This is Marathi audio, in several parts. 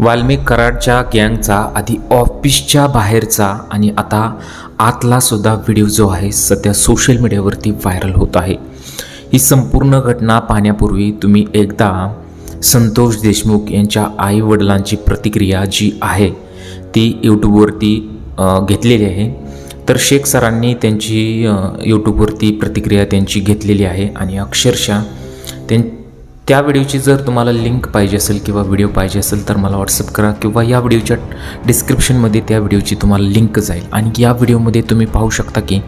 वाल्मिक कराडच्या गँगचा आधी ऑफिसच्या बाहेरचा आणि आता आतला सुद्धा व्हिडिओ जो आहे सध्या सोशल मीडियावरती व्हायरल होत आहे. ही संपूर्ण घटना पाहण्यापूर्वी तुम्ही एकदा संतोष देशमुख यांच्या आई वडिलांची प्रतिक्रिया जी आहे ती यूट्यूबवरती घेतलेली आहे. तर शेख सरांनी त्यांची यूट्यूबवरती प्रतिक्रिया त्यांची घेतलेली आहे आणि अक्षरशः त्यां त्या व्हिडिओची जर तुम्हाला लिंक पाहिजे असेल किंवा व्हिडिओ पाहिजे असेल तर मला व्हॉट्सअप करा किंवा या व्हिडिओच्या डिस्क्रिप्शनमध्ये त्या व्हिडिओची तुम्हाला लिंक जाईल. आणि या व्हिडिओमध्ये तुम्ही पाहू शकता की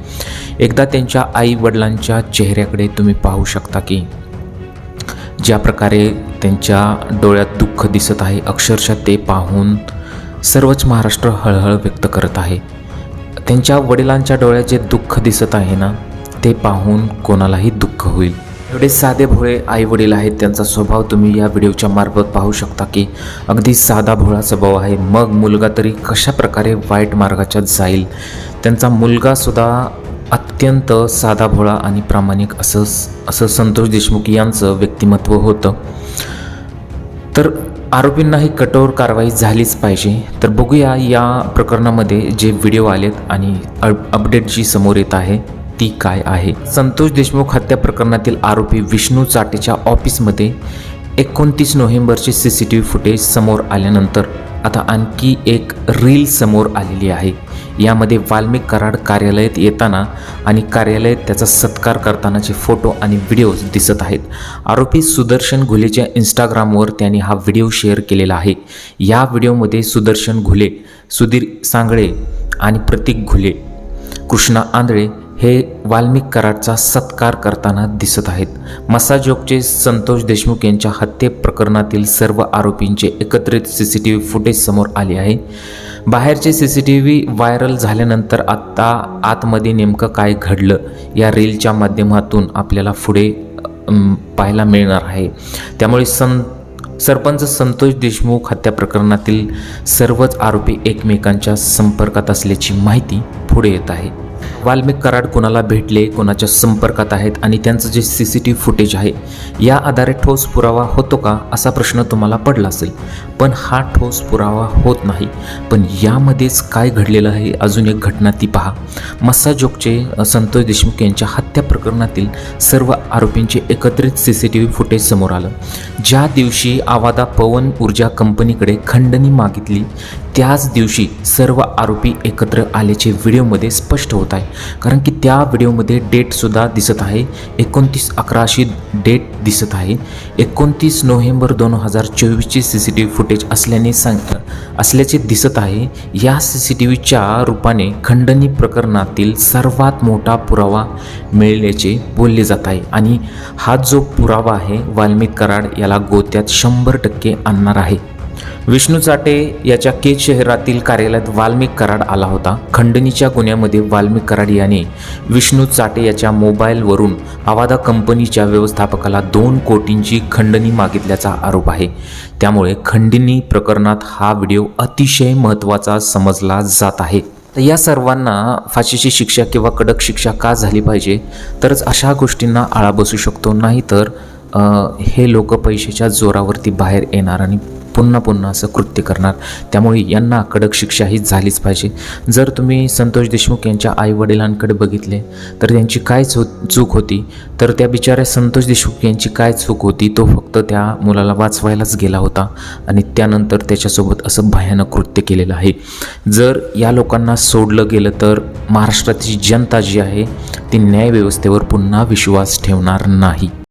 एकदा त्यांच्या आई वडिलांच्या चेहऱ्याकडे तुम्ही पाहू शकता की ज्या प्रकारे त्यांच्या डोळ्यात दुःख दिसत आहे अक्षरशः ते पाहून सर्वच महाराष्ट्र हळहळ व्यक्त करत आहे. त्यांच्या वडिलांच्या डोळ्यात जे दुःख दिसत आहे ना ते पाहून कोणालाही दुःख होईल. एवढे साधे भोळे आई वडील आहेत त्यांचा स्वभाव तुम्ही या व्हिडिओच्या मार्फत पाहू शकता की अगदी साधा भोळा स्वभाव आहे. मग मुलगा तरी कशा प्रकारे वाईट मार्गाच्यात जाईल? त्यांचा मुलगासुद्धा अत्यंत साधा भोळा आणि प्रामाणिक असं असं संतोष देशमुख यांचं व्यक्तिमत्व होतं. तर आरोपींनाही कठोर कारवाई झालीच पाहिजे. तर बघूया या प्रकरणामध्ये जे व्हिडिओ आलेत आणि अप- अपडेट जी समोर येत आहे ती काय आहे? संतोष देशमुख हत्या प्रकरणातील आरोपी विष्णू चाटेच्या ऑफिसमध्ये एकोणतीस नोव्हेंबरचे C C T V footage समोर आल्यानंतर आता आणखी एक रील समोर आलेली आहे. यामध्ये वाल्मिक कराड कार्यालयात येताना आणि कार्यालयात त्याचा सत्कार करतानाचे फोटो आणि व्हिडिओज दिसत आहेत. आरोपी सुदर्शन घुलेच्या इंस्टाग्रामवर त्यांनी हा व्हिडिओ शेअर केलेला आहे. या व्हिडिओमध्ये सुदर्शन घुले सुधीर सांगळे आणि प्रतीक घुले कृष्णा आंधळे हे वाल्मिक कराडचा सत्कार करताना दिसत आहेत. मसाजोगचे संतोष देशमुख यांच्या हत्ये प्रकरणातील सर्व आरोपींचे एकत्रित C C T V footage समोर आले आहे. बाहेरचे C C T V viral झाल्यानंतर आत्ता आतमध्ये नेमकं काय घडलं या रीलच्या माध्यमातून आपल्याला पुढे पाहायला मिळणार आहे. त्यामुळे सं सरपंच संतोष देशमुख हत्या प्रकरणातील सर्वच आरोपी एकमेकांच्या संपर्कात असल्याची माहिती पुढे येत आहे. वाल्मिक कराड कोणाला भेटले कोणाच्या संपर्कात आहेत आणि त्यांचं जे C C T V footage आहे या आधारे ठोस पुरावा होतो का असा प्रश्न तुम्हाला पडला असेल. पण हा ठोस पुरावा होत नाही. पण यामध्येच काय घडलेलं आहे अजून एक घटना ती पहा. मस्साजोगचे संतोष देशमुख यांच्या हत्या प्रकरणातील सर्व आरोपींचे एकत्रित C C T V footage समोर आलं. ज्या दिवशी आवादा पवन ऊर्जा कंपनीकडे खंडणी मागितली त्याच दिवशी सर्व आरोपी एकत्र आल्याचे व्हिडिओमध्ये स्पष्ट होत आहे. कारण की त्या व्हिडिओमध्ये डेटसुद्धा दिसत आहे. एकोणतीस अकराशी डेट दिसत आहे. एकोणतीस नोव्हेंबर दोन हजार चोवीसचे C C T V footage असल्याने सांग असल्याचे दिसत आहे. या सी सी टी व्हीच्या रूपाने खंडणी प्रकरणातील सर्वात मोठा पुरावा मिळल्याचे बोलले जात आहे. आणि हा जो पुरावा आहे वाल्मिक कराड याला गोत्यात शंभर टक्के आणणार आहे. विष्णू चाटे याच्या केज शहरातील कार्यालयात वाल्मिक कराड आला होता. खंडणीच्या गुन्ह्यामध्ये वाल्मिक कराड याने विष्णू चाटे याच्या मोबाईलवरून आवादा कंपनीच्या व्यवस्थापकाला दोन कोटींची खंडणी मागितल्याचा आरोप आहे. त्यामुळे खंडणी प्रकरणात हा व्हिडिओ अतिशय महत्त्वाचा समजला जात आहे. तर या सर्वांना फाशीची शिक्षा किंवा कडक शिक्षा का झाली पाहिजे? तरच अशा गोष्टींना आळा बसू शकतो. नाही तर हे लोक पैशाच्या जोरावरती बाहेर येणार आणि पुन्हा पुन्हा असं कृत्य करणार. त्यामुळे यांना कडक शिक्षा ही झालीच पाहिजे. जर तुम्ही संतोष देशमुख यांच्या आईवडिलांकडे बघितले तर त्यांची काय चो चूक होती? तर त्या बिचाऱ्या संतोष देशमुख यांची काय चूक होती तो फक्त त्या मुलाला वाचवायलाच गेला होता. आणि त्यानंतर त्याच्यासोबत असं भयानक कृत्य केलेलं आहे. जर या लोकांना सोडलं गेलं तर महाराष्ट्राची जनता जी आहे ती न्यायव्यवस्थेवर पुन्हा विश्वास ठेवणार नाही.